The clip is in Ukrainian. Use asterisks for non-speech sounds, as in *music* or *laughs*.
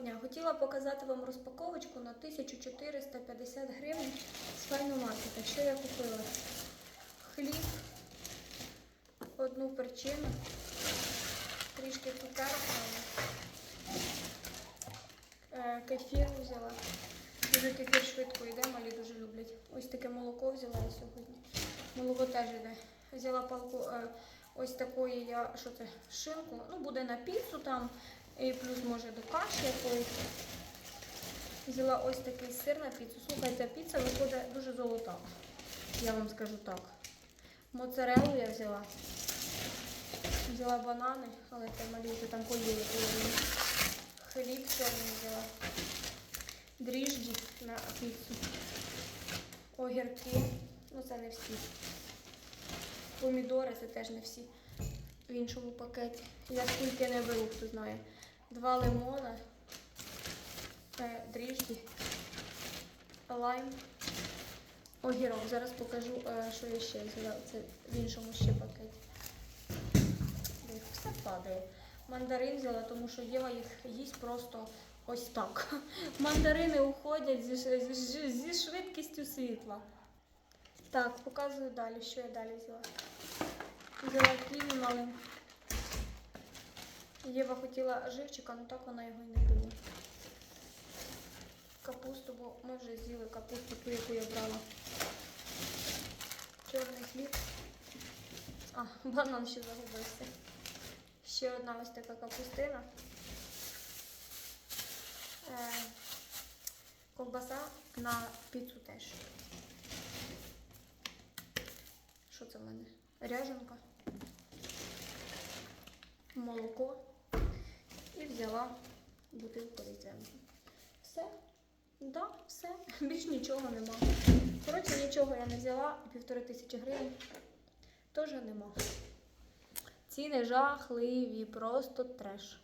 дня. Хотіла показати вам розпаковочку на 1450 гривень з файномаркета. Що я купила? Хліб, одну перчину, трішки цукерок, е, кефір взяла. Дуже кефір швидко йде, малі дуже люблять. Ось таке молоко взяла я сьогодні. Молоко теж йде. Взяла палку е, ось такої я, що це, шинку, ну буде на піцу там, і плюс може до каші якоїсь. Взяла ось такий сир на піцу. Слухайте, піца виходить дуже золота. Я вам скажу так. Моцарелу я взяла. Взяла банани, але це вже там поїли. Хліб чорний взяла. Дріжджі на піцу. Огірки. Ну це не всі. Помідори це теж не всі. В іншому пакеті. Я скільки не беру, хто знає. Два лимона, е, дріжджі, лайм, огірок. Зараз покажу, е, що я ще взяла. Це в іншому ще пакеті. Все падає. Мандарин взяла, тому що Єва їх їсть просто ось так. *laughs* Мандарини уходять зі, зі, зі швидкістю світла. Так, показую далі, що я далі взяла. Взяла ківі малим. Єва хотіла живчика, але так вона його і не пила. Капусту, бо ми вже з'їли капусту, ту, яку я брала. Чорний хліб. А, банан ще загубився. Ще одна ось така капустина. Е, ковбаса на піцу теж. Що це в мене? Ряженка, молоко взяла бутилку рецепту. Все? Да, все. *laughs* Більш нічого нема. Коротше, нічого я не взяла, півтори тисячі гривень теж нема. Ціни жахливі, просто треш.